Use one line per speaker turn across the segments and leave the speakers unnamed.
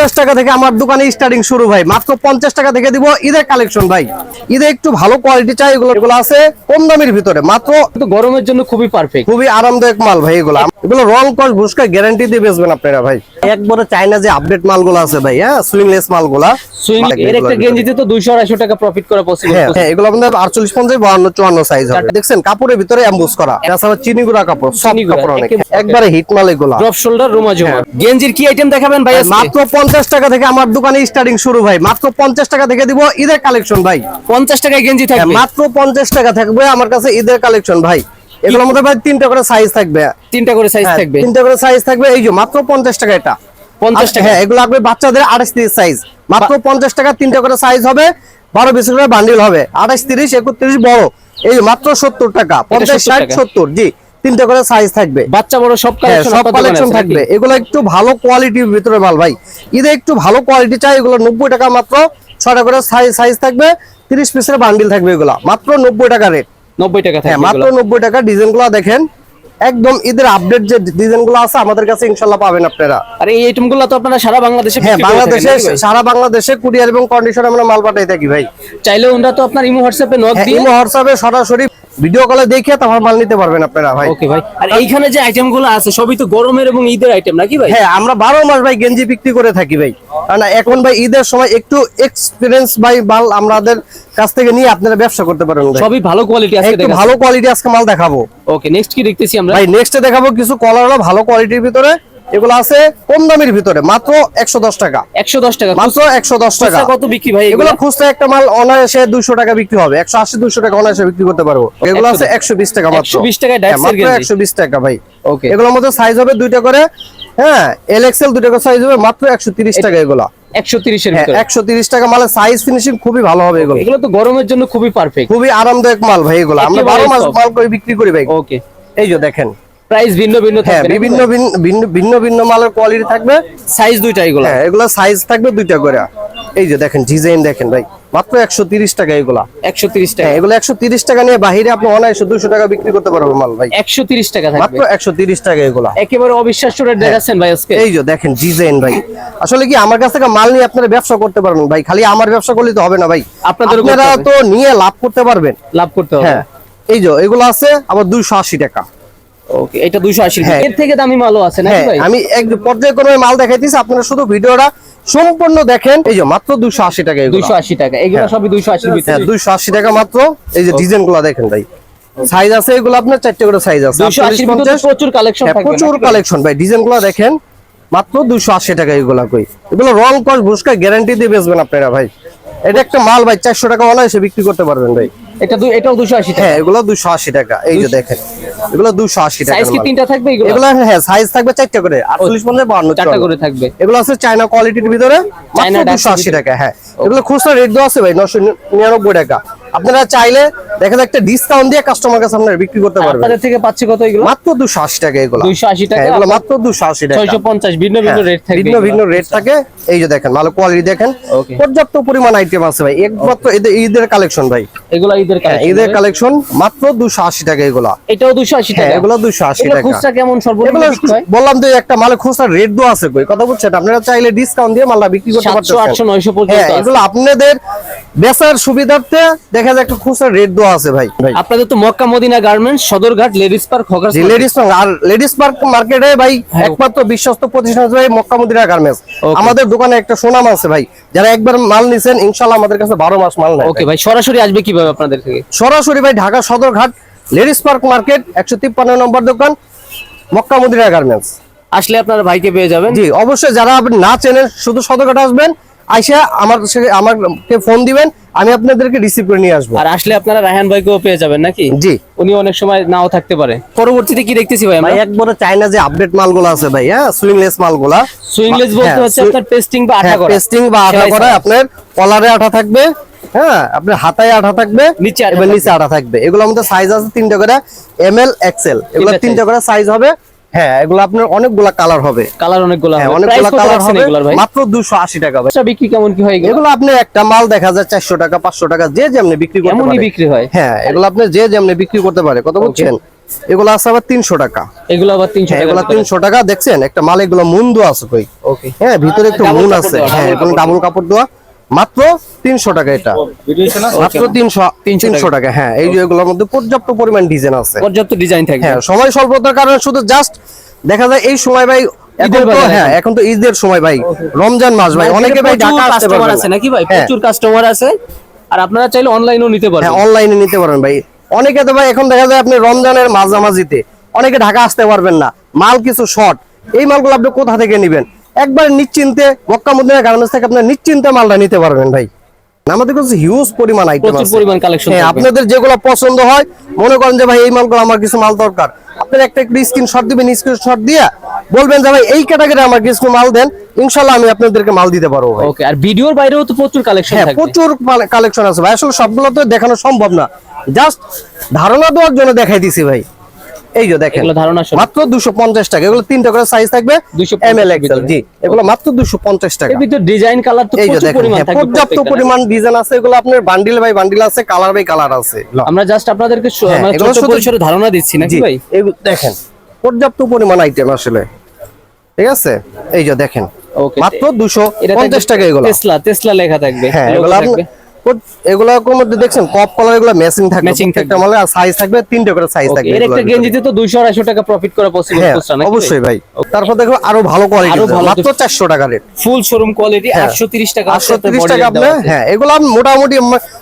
পঞ্চাশ টাকা থেকে আমার দোকানে স্টার্টিং শুরু ভাই। মাত্র পঞ্চাশ টাকা থেকে দিব ঈদের কালেকশন ভাই। ঈদে একটু ভালো কোয়ালিটি চাই এগুলো এগুলো আছে কম দামের ভিতরে। মাত্র
গরমের জন্য খুবই পারফেক্ট
খুবই আরামদায়ক মাল ভাই এগুলো। এগুলো রং কস ভুসকা গ্যারান্টি দিয়ে বেচবেন আপনারা ভাই। একবারে চাইনা যে আপডেট মালগুলো আছে ভাই হ্যাঁ? সুইংলেস মালগুলা।
সুইং এর একটা গেঞ্জিতে তো দুইশো আড়াইশো টাকা প্রফিট করা পসিবল
হ্যাঁ হ্যাঁ, এগুলো সাইজ হবে। দেখছেন কাপড়ের ভিতরে অ্যাম্বুস করা। তাছাড়া চিনি গুঁড়া কাপড়
চিনি
কাপড় অনেক।
একবারে
হিট মাল এগুলা।
ড্রপ শোল্ডার রুমা জমা গেঞ্জির কি আইটেম দেখাবেন ভাই
মাত্র পঞ্চাশ টাকা থেকে আমার দোকানে স্টার্টিং শুরু ভাই। মাত্র পঞ্চাশ টাকা থেকে দিব ঈদের কালেকশন ভাই।
পঞ্চাশ টাকায় গেঞ্জি
হ্যাঁ,
থাকবে
মাত্র পঞ্চাশ টাকা থাকবে আমার কাছে ঈদের কালেকশন ভাই। এগুলোর মধ্যে ভাই তিনটা করে সাইজ থাকবে।
তিনটা করে সাইজ
হ্যাঁ,
থাকবে?
তিনটা করে সাইজ থাকবে। এই যে মাত্র পঞ্চাশ টাকা এটা।
50
আর-
টাকা?
হ্যাঁ এগুলো লাগবে বাচ্চাদের আঠাশ তিরিশ সাইজ মাত্র পঞ্চাশ টাকা তিনটা করে সাইজ হবে। বারো বিশ করে বান্ডিল হবে। আঠাশ তিরিশ একত্রিশ বড়। এই মাত্র সত্তর টাকা। পঞ্চাশ ষাট সত্তর। জি। তিনটা করে সাইজ থাকবে।
বাচ্চা বড় সব
হ্যাঁ, সব কালেকশন থাকবে। এগুলো একটু ভালো কোয়ালিটির ভিতরে মাল ভাই। ঈদে একটু ভালো কোয়ালিটি চাই এগুলো নব্বই টাকা মাত্র। ছটা করে সাইজ সাইজ থাকবে। তিরিশ পিসের বান্ডিল থাকবে এগুলা। মাত্র নব্বই টাকা রেট
নব্বই টাকা
হ্যাঁ মাত্র নব্বই টাকা। দেখেন। একদম ঈদের আপডেট যে ডিজাইনগুলো আছে আমাদের কাছে ইনশাল্লাহ পাবেন আপনারা।
আর এই আইটেমগুলো তো আপনারা সারা বাংলাদেশে
হ্যাঁ বাংলাদেশে সারা বাংলাদেশে কুরিয়ার এবং কন্ডিশনে আমরা মাল পাঠাই থাকি ভাই।
চাইলে ওনারা তো আপনার ইমো হোয়াটসঅ্যাপে নক
হ্যাঁ,
দিয়ে
ইমো হোয়াটসঅ্যাপে সরাসরি ভিডিও কলে দেখে তারপর মাল নিতে পারবেন আপনারা ভাই।
ওকে ভাই। আর এইখানে যে আইটেমগুলো আছে সবই তো গরমের এবং ঈদের আইটেম নাকি ভাই?
হ্যাঁ আমরা বারো মাস ভাই গেঞ্জি বিক্রি করে থাকি ভাই। কারণ এখন ভাই ঈদের সময় একটু এক্সপিরিয়েন্স ভাই মাল আমাদের কাছ থেকে নিয়ে আপনারা ব্যবসা করতে পারেন ভাই।
সবই ভালো কোয়ালিটি আছে
একটু ভালো কোয়ালিটি আজকে মাল দেখাবো।
ওকে নেক্সট কি দেখতেছি আমরা?
ভাই নেক্সটে দেখাবো কিছু কলার হলো ভালো কোয়ালিটির ভিতরে। এগুলো আছে কম দামের ভিতরে মাত্র একশো দশ টাকা।
একশো দশ টাকা।
মাত্র একশো দশ টাকা।
কত বিক্রি ভাই
এগুলো? খুচরা একটা মাল অনায়াসে দুশো টাকা বিক্রি হবে। একশো আশি দুশো টাকা অনায়াসে বিক্রি করতে পারব। এগুলো আছে একশো বিশ টাকা মাত্র।
120 টাকায় Dykes এর
মাত্র একশো বিশ টাকা ভাই।
ওকে
এগুলোর মধ্যে সাইজ হবে দুইটা করে। হ্যাঁ এল এক্সেল দুইটা করে সাইজ হবে মাত্র একশো তিরিশ টাকা এগুলো।
একশো তিরিশের
হ্যাঁ একশো তিরিশ টাকা মালের সাইজ ফিনিশিং খুবই ভালো হবে এগুলো।
এগুলো তো গরমের জন্য খুবই পারফেক্ট
খুবই আরামদায়ক মাল ভাই এগুলো। আমরা
একেবারে
বারো মাস মাল করে বিক্রি করি ভাই।
ওকে
এই যে দেখেন
প্রাইস ভিন্ন ভিন্ন
হ্যাঁ
থাকবে
বিভিন্ন ভিন্ন- ভিন্ন মালের কোয়ালিটি থাকবে।
সাইজ দুইটা এগুলো।
হ্যাঁ এগুলো সাইজ থাকবে দুইটা করে। এই যে দেখেন ডিজাইন দেখেন ভাই। মাত্র একশো তিরিশ টাকা এগুলা।
একশো তিরিশ টাকা।
হ্যাঁ এগুলো একশো তিরিশ টাকা নিয়ে বাহিরে আপনি অনায়াসে দুশো টাকা বিক্রি করতে পারবেন মাল ভাই।
একশো তিরিশ টাকা থাকবে।
মাত্র একশো তিরিশ টাকা এগুলা।
একেবারে অবিশ্বাস্য রেট দেখাচ্ছেন ভাই আজকে।
এই যে দেখেন ডিজাইন ভাই। আসলে কি আমার কাছ থেকে মাল নিয়ে আপনারা ব্যবসা করতে পারবেন ভাই। খালি আমার ব্যবসা করলে তো হবে না ভাই। আপনারা তো নিয়ে লাভ করতে পারবেন।
লাভ করতে হবে।
হ্যাঁ। এই যে এগুলো আছে আবার দুইশো আশি টাকা।
ওকে এটা দুইশো আশি
হ্যাঁ।
এর থেকে দামি মালও আছে নাকি
হ্যাঁ
ভাই?
আমি এক পর্যায়ক্রমে মাল দেখাইতেছি আপনারা শুধু ভিডিওটা সম্পূর্ণ দেখেন। এই যে মাত্র দুইশো আশি টাকা এগুলো।
দুইশো আশি টাকা এগুলো
হ্যাঁ।
সবই দুইশো আশির
হ্যাঁ
ভিতরে।
দুইশো আশি টাকা মাত্র। এই যে ডিজাইনগুলা দেখেন ভাই। সাইজ আছে এগুলো আপনার চারটে করে সাইজ আছে।
দুইশো আশির ভিতরে প্রচুর কালেকশন থাকবে
প্রচুর কালেকশন ভাই? ডিজাইনগুলো দেখেন মাত্র দুইশো আশি টাকা এগুলা কই। এগুলো রং কস ভুসকা গ্যারান্টি দিয়ে বেচবেন আপনারা ভাই। এটা একটা মাল ভাই চারশো টাকা অনায়াসে বিক্রি করতে পারবেন ভাই।
এটা দুই এটাও দুশো আশি টাকা।
হ্যাঁ এগুলো দুশো আশি টাকা। এই যে দেখেন এগুলো দুশো আশি টাকা
সাইজ কি তিনটা থাকবে এগুলো?
এগুলো হ্যাঁ সাইজ থাকবে চারটা করে আটচল্লিশ পঞ্চাশ বান্ন
চারটা করে থাকবে।
এগুলো আছে চায়না কোয়ালিটির ভিতরে মাত্র
ডাক
দুশো আশি টাকা হ্যাঁ। এগুলো খুচরা রেট দেওয়া আছে ভাই নশো নিরানব্বই টাকা। আপনারা চাইলে দেখেন একটা ডিসকাউন্ট দিয়ে কাস্টমার কাছে আপনারা বিক্রি করতে পারবেন।
আপনাদের থেকে পাচ্ছি কত এগুলো?
মাত্র দুশো আশি টাকা এগুলো।
280 টাকা,
হ্যাঁ, এগুলো মাত্র দুশো আশি টাকা।
ছয়শো পঞ্চাশ ভিন্ন ভিন্ন
হ্যাঁ,
রেট থাকবে
ভিন্ন ভিন্ন রেট থাকে। এই যে দেখেন ভালো কোয়ালিটি দেখেন। পর্যাপ্ত পরিমাণ আইটেম আছে ভাই। একমাত্র এদের ঈদের কালেকশন ভাই।
এগুলো ঈদের
হ্যাঁ,
কালেকশন
ঈদের কালেকশন মাত্র দুশো আশি টাকা এগুলা।
এটাও দুশো আশি
হ্যাঁ
টাকা?
এগুলো দুশো আশি
এগুলো
টাকা।
খুচরা কেমন সর্বনিম্ন হয়?
বললাম তো একটা মালে খুচরা রেট দেওয়া আছে কই। কথা বুঝছেন আপনারা চাইলে ডিসকাউন্ট দিয়ে মালটা বিক্রি করতে
700,
পারতেন
800, 900 পর্যন্ত
হ্যাঁ এগুলো আপনাদের বেচার সুবিধার্থে দেখা যায় একটা খুচরা রেট দেওয়া আছে ভাই।
আপনাদের তো Mecca Medina garments Sadarghat ladies park hawker
ladies আর লেডিস পার্ক মার্কেটে ভাই
হ্যাঁ।
একমাত্র বিশ্বস্ত প্রতিষ্ঠান ভাই মক্কা মদিনা গার্মেন্টস আমাদের দোকানে একটা সুনাম আছে ভাই যারা একবার মাল নিছেন ইনশাআল্লাহ আমাদের কাছে বারো মাস মাল নেয়
ওকে ভাই। সরাসরি আসবে কীভাবে আপনাদের থেকে?
সরাসরি ভাই Dhaka Sadarghat ladies park market একশো তিপ্পান্ন নম্বর দোকান মক্কা মদিনা গার্মেন্টস
আসলে আপনারা ভাইকে পেয়ে যাবেন।
জি অবশ্যই যারা আপনি না চেনেন শুধু সদরঘাট আসবেন আইসা আমার আমাকে ফোন দিবেন আমি আপনাদেরকে রিসিভ করে নিয়ে আসব।
আর আসলে আপনারা রায়হান ভাইকেও পেয়ে যাবেন নাকি?
জি।
উনি অনেক সময় নাও থাকতে পারে। পরবর্তীতে কি দেখতেছি ভাই আমরা?
একবারে চাইনা যে আপডেট মালগুলো আছে ভাই হ্যাঁ? সুইংলেস মালগুলা।
সুইংলেস বলতে
হ্যাঁ,
হচ্ছে আপনার পেস্টিং বা আঠা
হ্যাঁ
করা।
পেস্টিং বা আঠা করা আপনার কলারে আঠা থাকবে হ্যাঁ? আপনার হাতায় আঠা থাকবে
নিচে।
নিচে আঠা থাকবে। এগুলো আমাদের সাইজ আছে তিনটা করে এম এল এক্সেল এগুলো
তিনটা
করে সাইজ হবে হ্যাঁ এগুলো আপনার অনেকগুলা কালার হবে।
কালার অনেকগুলো
হ্যাঁ
হবে।
অনেকগুলা কালার হবে? মাত্র দুশো আশি টাকা ভাই।
আচ্ছা বিক্রি কেমন কি হয় এগুলো?
এগুলো আপনি একটা মাল দেখা যায় চারশো টাকা পাঁচশো টাকা যে যেমনি বিক্রি করতে পারে।
বিক্রি হয়।
হ্যাঁ এগুলো আপনি যে যেমনি বিক্রি করতে পারে। কত বুঝছেন? এগুলো আছে আবার তিনশো টাকা।
এগুলো আবার তিনশো
হ্যাঁ
টাকা
এগুলো তিনশো টাকা দেখছেন? একটা মাল এগুলো মুন্ডু আছে কই
ওকে
হ্যাঁ ভিতরে একটু মুন আছে। হ্যাঁ
কাপড়
ডাবল কাপড় দেওয়া। মাত্র তিনশো টাকা এটা। মাত্র তিনশো
300
তিনশো টাকা হ্যাঁ এই এগুলোর মধ্যে পর্যাপ্ত পরিমাণ ডিজাইন আছে।
পর্যাপ্ত ডিজাইন থাকবে।
হ্যাঁ সময় স্বল্পতার কারণে শুধু জাস্ট দেখা যায় এই সময় ভাই এখন তো হ্যাঁ
এখন।
তো ঈদের সময় ভাই রমজান মাস ভাই অনেকে ভাই ঢাকা
কাস্টমার আছে নাকি ভাই?
হ্যাঁ,
প্রচুর কাস্টমার আছে। আর আপনারা চাইলে অনলাইনেও নিতে
হ্যাঁ
পারবেন
অনলাইনে নিতে পারেন ভাই। অনেকে তো ভাই এখন দেখা যায় আপনি রমজানের মাঝামাঝিতে অনেকে ঢাকা আসতে পারবেন না। মাল কিছু শর্ট এই মালগুলো আপনি কোথা থেকে নেবেন? একবার নিশ্চিন্তে মক্কা মদিনা গার্মেন্টস থেকে আপনার নিশ্চিন্তে মালটা নিতে পারবেন ভাই। আমাদের কাছে হিউজ পরিমাণ আইটেম
প্রচুর
আছে।
পরিমাণ কালেকশন
হ্যাঁ আপনাদের যেগুলো পছন্দ হয় মনে করেন যে ভাই এই মালগুলো আমার কিছু মাল দরকার। আপনার একটা একটু স্ক্রিনশট দিবেন স্ক্রিনশট দিয়ে বলবেন যে ভাই এই ক্যাটাগরি আমার কিছু মাল দেন ইনশাল্লাহ আমি আপনাদেরকে মাল দিতে পারব ভাই।
ওকে আর ভিডিওর বাইরেও তো প্রচুর কালেকশন
হ্যাঁ
থাকবে।
প্রচুর কালেকশন আছে ভাই। আসলে সবগুলো তো দেখানো সম্ভব না। জাস্ট ধারণা দেওয়ার জন্য দেখাই দিছি ভাই। এই যে দেখেন
এগুলো ধারণা।
মাত্র দুশো পঞ্চাশ টাকা এগুলো তিনটা করে সাইজ থাকবে
250
এম এল এক্সেল জি এগুলো মাত্র দুশো পঞ্চাশ টাকা।
এর ডিজাইন কালার তো প্রচুর পরিমাণ
হ্যাঁ,
থাকবে
পর্যাপ্ত পরিমাণ ডিজাইন আছে এগুলো আপনার বান্ডিল বাই বান্ডিল আছে কালার বাই কালার আছে
আমরা জাস্ট আপনাদেরকে মানে ছোট পরিসরে ধারণা দিচ্ছি নাকি ভাই?
এগুলো দেখেন পর্যাপ্ত পরিমাণ আইটেম আসলে। ঠিক আছে? এই যে দেখেন মাত্র দুশো
এটা
পঞ্চাশ টাকা এগুলো।
টেসলা টেসলা লেখা থাকবে
হ্যাঁ
logo
এগুলো মধ্যে দেখছেন কপ কালার এগুলো ম্যাচিং থাকবে। আর সাইজ থাকবে তিনটে করে সাইজ থাকবে
এর একটা
এগুলোর
গেঞ্জিতে তো 200 250 টাকা প্রফিট করা পসিবল
হ্যাঁ,
খুচরা নাকি?
অবশ্যই ভাই। তারপর দেখো আরও ভালো কোয়ালিটি মাত্র চারশো টাকা রেট
ফুল শোরুম কোয়ালিটি
হ্যাঁ।
830 টাকা
তিরিশ টাকা আপনি হ্যাঁ এগুলো মোটামুটি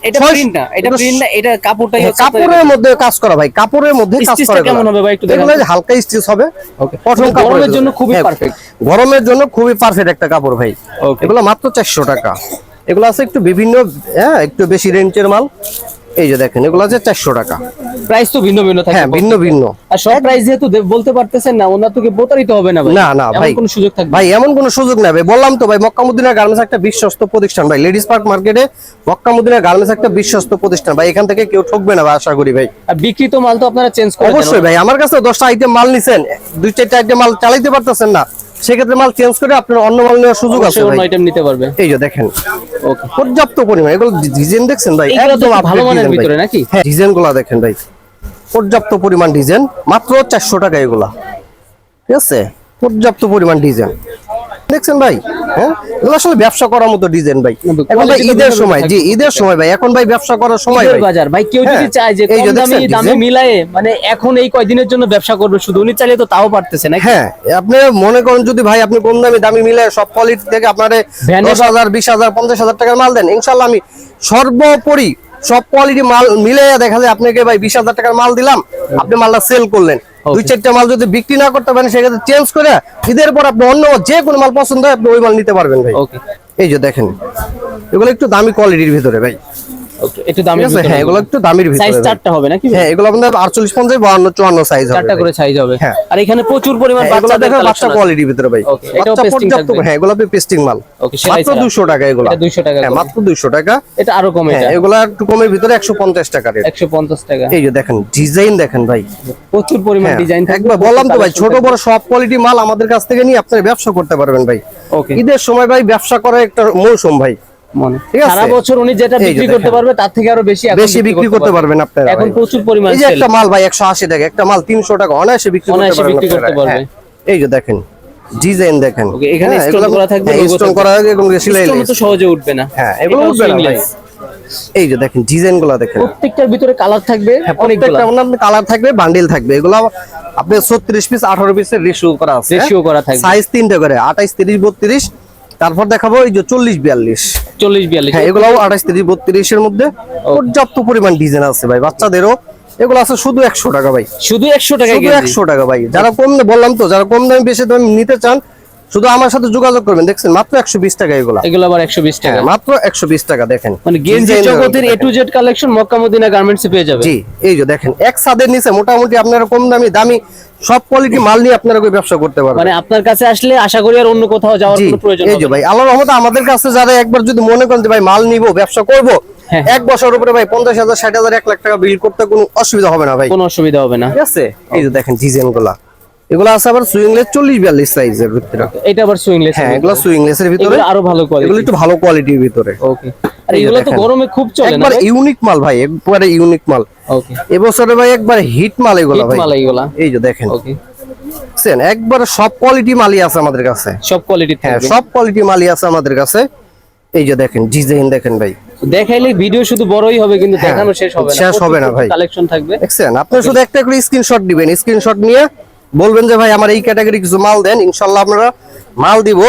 এটা প্রিন্ট না এটা প্রিন্ট না এটা কাপড়টাই
হ্যাঁ,
হচ্ছে
কাপড়ের মধ্যে কাজ করা ভাই কাপড়ের মধ্যে কাজ করা
কেমন হবে ভাই একটু দেখান।
এগুলো হালকা স্টিচ হবে কাপড়ের
জন্য খুবই
হ্যাঁ,
perfect।
গরমের জন্য খুবই পারফেক্ট একটা কাপড় ভাই. এগুলো মাত্র চারশো টাকা। এগুলো আছে একটু বিভিন্ন হ্যাঁ একটু বেশি রেঞ্জের মাল। এই যে দেখেন এগুলো আছে চারশো টাকা।
প্রাইস তো ভিন্ন ভিন্ন থাকে।
হ্যাঁ ভিন্ন ভিন্ন।
আর সব প্রাইস যেহেতু বলতে পারতেছেন না ওনার থেকে প্রতারিত হবে না ভাই।
না না ভাই।
কোনো সুযোগ থাকবে
ভাই এমন কোনো সুযোগ নাই ভাই। বললাম তো ভাই মক্কামুদ্দিনের গার্মেন্টস একটা বিশ্বস্ত প্রতিষ্ঠান ভাই। লেডিস পার্ক মার্কেটে মক্কামুদ্দিনের গার্মেন্টস একটা বিশ্বস্ত প্রতিষ্ঠান ভাই। এখান থেকে কেউ ঠকবে না ভাই আশা করি ভাই।
আর বিক্রিত মাল তো আপনারা চেঞ্জ করে
অবশ্যই ভাই আমার কাছে দশটা আইটেম মাল নিছেন। দুই চারটা আইটেম মাল চালাইতে পারতেছেন না। সেক্ষেত্রে মাল চেঞ্জ করে আপনার অন্য মাল নেওয়ার সুযোগ আছে
অন্য আইটেম নিতে পারবে।
এই যে দেখেন
ওকে।
পর্যাপ্ত পরিমাণ এগুলো ডিজাইন দেখছেন ভাই? একদম
ভালো মানের ভিতরে নাকি?
হ্যাঁ ডিজাইনগুলা দেখেন ভাই। পর্যাপ্ত পরিমাণ ডিজাইন মাত্র চারশো টাকা এগুলা। ঠিক আছে? পর্যাপ্ত পরিমাণ ডিজাইন। দেখছেন ভাই? হ্যাঁ? এগুলো আসলে ব্যবসা করার মতো ডিজাইন ভাই। এখন ভাই ঈদের সময় জি ঈদের সময় ভাই এখন ভাই ব্যবসা করার সময় ভাই।
বাজার। ভাই কেউ যদি
হ্যাঁ,
চায় যে কম দামি
দেখছেন
মিলায়ে মানে এখন এই কয়দিনের জন্য ব্যবসা করবে? শুধু উনি চাইলে তো তাও পারতেছে না
হ্যাঁ আপনি মনে করেন যদি ভাই আপনি কম দামি দামি মিলে সব কোয়ালিটি থেকে আপনার
Van এ
দশ হাজার বিশ হাজার পঞ্চাশ হাজার টাকার মাল দেন ইনশাল্লাহ আমি সর্বোপরি সব কোয়ালিটি মাল মিলে দেখা যায় আপনাকে ভাই বিশ হাজার টাকার মাল দিলাম আপনি মালটা সেল করলেন। দুই চারটা মাল যদি বিক্রি না করতে পারেন সেক্ষেত্রে চেঞ্জ করে ঈদের পর আপনি অন্য যে কোনো মাল পছন্দ হয় আপনি ওই মাল নিতে পারবেন ভাই। এই যে দেখেন এগুলো একটু দামি কোয়ালিটির ভিতরে ভাই।
একটু দামি
আছে হ্যাঁ এগুলো একটু দামির ভিতরে ভাই।
চারটা হবে নাকি?
হ্যাঁ এগুলো আপনাদের আটচল্লিশ পঞ্চাশ বাহান্ন চুয়ান্ন সাইজ হবে
চারটা করে সাইজ হবে।
হ্যাঁ।
আর এখানে প্রচুর পরিমাণ
হ্যাঁ, দেখেন বাচ্চা
আছে।
ভিতরে ভাই। বাচ্চা পর্যাপ্ত হ্যাঁ এগুলো পেস্টিং মাল।
Okay,
মাত্র 200 টাকা এগুলো।
এটা 200 টাকা
হ্যাঁ মাত্র 200 টাকা।
এটা আরও কম
হ্যাঁ
এটা
এগুলো একটু কমের ভিতরে 150 টাকা রেট
150 টাকা।
এই যে দেখেন ডিজাইন দেখেন ভাই।
প্রচুর পরিমাণ
হ্যাঁ,
ডিজাইন
একবার বললাম তো ভাই ছোট বড় সব কোয়ালিটি মাল আমাদের কাছ থেকে নিয়ে আপনারা ব্যবসা করতে পারবেন ভাই।
ওকে
ঈদের সময় ভাই ব্যবসা করার একটা মৌসুম ভাই।
মনে।
ঠিক আছে?
সারা বছর উনি যেটা বিক্রি করতে পারবে তার থেকে আরও বেশি
বেশি বিক্রি করতে পারবেন আপনারা
এখন প্রচুর পরিমাণ
এই যে একটা মাল ভাই 180 টাকা একটা মাল 300 টাকা অনায়াসে বিক্রি করতে।
পারবে।
হ্যাঁ, এই যে দেখেন ডিজাইন দেখেন।
এখানে
হ্যাঁ,
করা থাকবে,
হ্যাঁ,
logo
stone
থাকবে।
করা থাকবে এবং সেলাই
Stone তো সহজে উঠবে না।
হ্যাঁ এগুলো উঠবে না ভাই। এই যে দেখেন ডিজাইনগুলো দেখেন।
প্রত্যেকটার ভিতরে কালার থাকবে
কালার থাকবে বান্ডিল থাকবে। এগুলো আপনি ছত্রিশ পিস আঠারো পিসের রেশিও করা আছে।
Ratio করা থাকবে।
সাইজ তিনটে করে আঠাইশ তিরিশ বত্রিশ। তারপর দেখাবো এই যে চল্লিশ বিয়াল্লিশ।
চল্লিশ বিয়াল্লিশ।
হ্যাঁ এগুলো আঠাইশ তিরিশ বত্রিশের মধ্যে পর্যাপ্ত পরিমাণ ডিজাইন আছে ভাই বাচ্চাদেরও। এগুলো আছে শুধু একশো টাকা ভাই।
শুধু একশো টাকা
শুধু একশো টাকা ভাই। যারা কম বললাম তো যারা কম দামে বেশি দামে নিতে চান শুধু আমার সাথে যোগাযোগ করবেন। দেখছেন মাত্র একশো বিশ টাকা এগুলা।
এগুলো আবার একশো বিশ টাকা।
হ্যাঁ মাত্র একশো বিশ টাকা দেখেন।
মানে গেঞ্জি জগতের A to Z collection Mecca Medina garments পেয়ে যাবে
জি এই যে দেখেন এক ছাদের নিচে মোটামুটি আপনারা কম দামি দামি সব কোয়ালিটি মাল নিয়ে আপনারা ওই ব্যবসা করতে পারবেন।
মানে আপনার কাছে আসলে আশা করি আর অন্য কোথাও যাওয়ার কোনো প্রয়োজন
এই যে ভাই আল্লাহ রহমতে আমাদের কাছে যারা একবার যদি মনে করেন যে ভাই মাল নিব ব্যবসা করব
হ্যাঁ।
এক বছর উপরে ভাই পঞ্চাশ হাজার ষাট হাজার এক লাখ টাকা বিল করতে কোনো অসুবিধা হবে না ভাই।
কোনো অসুবিধা হবে না।
ঠিক আছে? এই যে দেখেন ডিজাইনগুলা এগুলো আছে আবার সুইংলেস চল্লিশ বিয়াল্লিশ সাইজের ভিতরে।
এটা আবার সুইংলেস
হ্যাঁ এগুলো সুইংলেসের ভিতরে।
আরও ভালো কোয়ালিটি এগুলো
একটু ভালো কোয়ালিটির ভিতরে।
ওকে আর এগুলো তো গরমে খুব চলে
একবার ইউনিক মাল ভাই একবারে ইউনিক মাল।
ওকে
এবছরে ভাই একবার হিট মাল এগুলো ভাই।
মাল এগুলা?
এই যে দেখেন।
ওকে
একবার সব কোয়ালিটি মালই আছে আমাদের কাছে।
সব কোয়ালিটি
হ্যাঁ সব কোয়ালিটি মালই আছে আমাদের কাছে। এই যে দেখেন ডিজাইন দেখেন ভাই।
দেখাইলে ভিডিও শুধু বড়ই হবে কিন্তু
হ্যাঁ,
দেখানো শেষ হবে না।
শেষ হবে না ভাই।
কালেকশন থাকবে।
দেখছেন? আপনি শুধু একটা করে স্ক্রিনশট দিবেন। স্ক্রিনশট নিয়ে বলবেন যে ভাই আমার এই ক্যাটাগরি কিছু মাল দেন ইনশাল্লাহ আপনারা মাল দিব।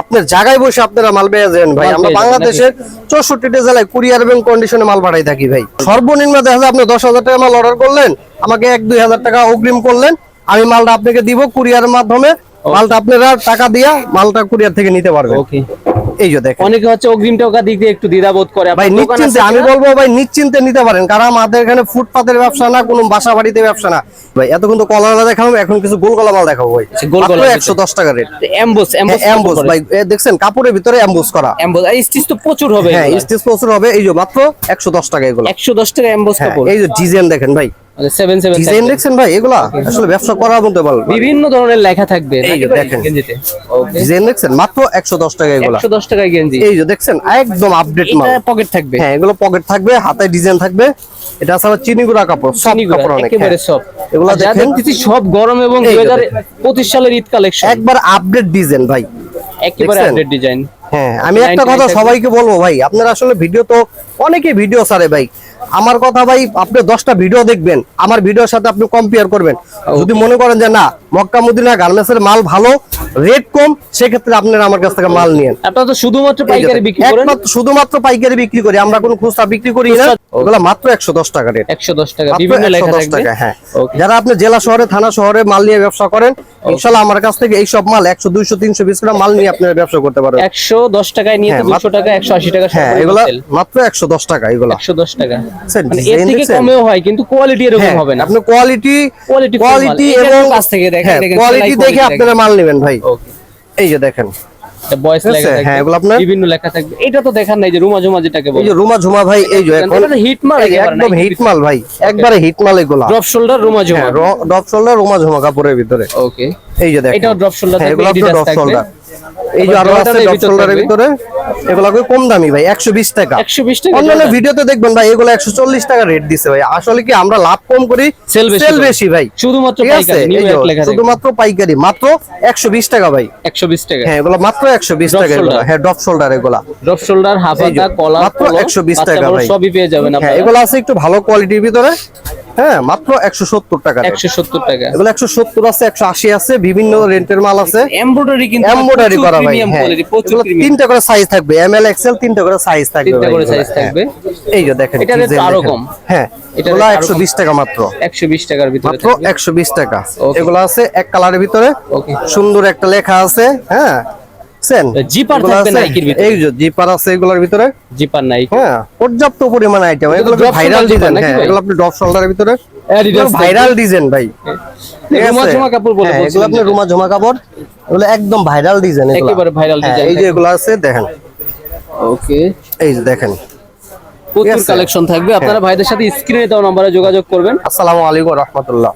আপনার জায়গায় বসে আপনারা মাল পেয়ে যাবেন ভাই। আমরা বাংলাদেশের চৌষট্টিটা জেলায় কুরিয়ার এবং কন্ডিশনে মাল পাঠাই থাকি ভাই। সর্বনিম্ন দেখা যায় আপনি দশ হাজার টাকা মাল অর্ডার করলেন আমাকে এক দুই হাজার টাকা অগ্রিম করলেন আমি মালটা আপনাকে দিব কুরিয়ার মাধ্যমে। মালটা আপনারা টাকা দিয়া মালটা কুরিয়ার থেকে নিতে পারবেন।
ওকে
এই যে দেখেন।
অনেকে হচ্ছে অগ্রিম টাকা দিক দিয়ে একটু দ্বিধাবোধ করে।
ভাই নিশ্চিন্তে আমি বলব ভাই নিশ্চিন্তে নিতে পারেন। কারণ আমাদের এখানে ফুটপাতের ব্যবসা না কোনো বাসা বাড়িতে ব্যবসা না। ভাই এতক্ষণ তো কলা দেখাবো এখন কিছু গোল গলা মাল দেখাবো ভাই।
গোল গলা
একশো দশ টাকা রেট
এমবোস এমবোস
অ্যাম্বুস ভাই দেখছেন কাপড়ের ভিতরে অ্যাম্বুস করা।
এমবোস আর স্টিচ তো প্রচুর হবে
হ্যাঁ স্টিচ প্রচুর হবে এই যে মাত্র একশো দশ টাকা এগুলো।
110 টাকা এমবোস
হ্যাঁ
কাপড়।
এই যে ডিজাইন দেখেন ভাই।
77
ডিজাইন দেখছেন ভাই? এগুলা? আসলে ব্যবসা করার মধ্যে বল
বিভিন্ন ধরনের লেখা থাকবে।
এই
নাকি
যে
ভাই
দেখেন।
গেঞ্জিতে?
ডিজাইন দেখছেন? মাত্র একশো দশ টাকা এগুলা।
110 টাকা গেঞ্জি।
এই যে দেখছেন? একদম আপডেট মাল।
এটা পকেট থাকবে।
হ্যাঁ এগুলো পকেট থাকবে হাতে ডিজাইন থাকবে। এটা কাপড় সব কাপড় অনেক
একেবারে
হ্যাঁ।
সব
এগুলা দেখেন।
সব গরম এবং
এই যে
2025 সালের ঈদ কালেকশন
একবার আপডেট ডিজাইন ভাই।
একেবারে আপডেট ডিজাইন
হ্যাঁ আমি একটা কথা সবাইকে বলব ভাই আপনারা আসলে ভিডিও তো অনেকে ভিডিও সারে ভাই। আমার কথা ভাই আপনি দশটা ভিডিও দেখবেন আমার ভিডিওর সাথে আপনি কম্পেয়ার করবেন। যদি মনে করেন যে না মক্কা মদিনা গার্মেন্টস এর মাল ভালো রেট কম সেক্ষেত্রে আপনারা আমার কাছ থেকে মাল নিয়েন।
আপনারা তো শুধুমাত্র পাইকারি বিক্রি করেন?
শুধুমাত্র পাইকারি বিক্রি করি আমরা কোনো খুচরা বিক্রি করি না। ওগুলো মাত্র একশো দশ টাকা রেট
110 টাকা বিভিন্ন লেখা থাকবে।
টাকা, হ্যাঁ। যারা আপনি জেলা শহরে থানা শহরে মাল নিয়ে ব্যবসা করেন ইনশাল্লাহ আমার কাছ থেকে এই সব মাল একশো দুইশো তিনশো বিশ করে মাল নিয়ে আপনারা ব্যবসা করতে পারবেন।
110 টাকায় নিয়ে
হ্যাঁ,
200 টাকা 180 টাকা
হ্যাঁ এগুলা মাত্র একশো দশ টাকা এগুলা।
110 টাকা। মানে এর থেকে কমেও হয় কিন্তু কোয়ালিটি এরকম
হ্যাঁ,
হবে না।
আপনি কোয়ালিটি কোয়ালিটি এবং
কাছ থেকে দেখেন,
হ্যাঁ
দেখেন,
কোয়ালিটি দেখে আপনারা মাল নেবেন ভাই।
ওকে
এই যে দেখেন।
বয়স লেখা থাকবে
হ্যাঁ, এগুলো আপনার-
বিভিন্ন লেখা থাকবে। এটা তো দেখার নাই যে রুমা যেটাকে
এই যে রুমা ঝুমা ভাই এই যে এখন
হিট মাল
একদম হিট মাল ভাই একবারে হিট মাল এগুলা।
ড্রপ শোল্ডার রুমা
হ্যাঁ ডপ শোল্ডার রুমা ঝুমা কাপড়ের ভিতরে।
ওকে
এই যে দেখেন। হ্যাঁ,
থাকবে,
এগুলো
Adidas
শোল্ডার এই যে
আরও
আছে ডপ
ভিতর
শোল্ডারের
থাকবে।
ভিতরে এগুলো কম দামি ভাই একশো বিশ টাকা।
120 টাকা
অন্যান্য ভিডিওতে দেখবেন ভাই এগুলো একশো চল্লিশ টাকা রেট দিছে ভাই। আসলে কি আমরা লাভ কম করি? সেল বেশি ভাই।
শুধুমাত্র পাইকারি নিউ ইয়র্ক লেখা
শুধুমাত্র পাইকারি মাত্র একশো বিশ টাকা ভাই।
120 টাকা।
হ্যাঁ এগুলো মাত্র একশো বিশ
Drop
টাকা এগুলো। হ্যাঁ ডপ শোল্ডার এগুলা।
ড্রপ শোল্ডার হাফ হাতা কলার
মাত্র 120 টাকা ভাই।
সবই পেয়ে যাবেন
হ্যাঁ
আপনারা।
এগুলো আছে একটু ভালো কোয়ালিটির ভিতরে। হ্যাঁ মাত্র একশো সত্তর টাকা rate।
170 টাকা
এগুলো একশো সত্তর আছে একশো আশি আছে বিভিন্ন রেন্টের মাল আছে
এমব্রয়ডারি কিন্তু
এমব্রয়ডারি করা ভাই হ্যাঁ। তিনটা করে সাইজ থাকবে এম এল এক্সেল তিনটা করে সাইজ থাকবে
তিনটা করে size
হ্যাঁ।
থাকবে।
এই যে দেখেন design আরও
কম।
হ্যাঁ এগুলো একশো বিশ টাকা মাত্র
120 টাকার ভিতরে
মাত্র একশো বিশ টাকা. এগুলো আছে এক কালারের ভিতরে সুন্দর একটা লেখা আছে হ্যাঁ বুঝছেন?
জিপার থাকবে নাইকির ভিতরে।
এই যে জিপার আছে এগুলোর ভিতরে?
জিপার নাই
হ্যাঁ পর্যাপ্ত পরিমাণ আইটেম এগুলো ভাইরাল ডিজাইন হ্যাঁ এগুলো আপনি শোল্ডারের ভিতরে? ভাইরাল ডিজাইন ভাই।
রুমা? ঝুমা কাপড় বলে
হ্যাঁ, এগুলো আপনি রুমা ঝুমা কাপড়। এগুলো একদম ভাইরাল ডিজাইন এগুলো।
একেবারে viral
হ্যাঁ,
design
এই যে এগুলো আছে দেখেন।
ওকে।
এই যে দেখেন।
প্রচুর কালেকশন থাকবে। আপনারা ভাইদের সাথে স্ক্রিনে দেওয়া নম্বরে যোগাযোগ করবেন।
আসসালামু আলাইকুম রহমতুল্লাহ।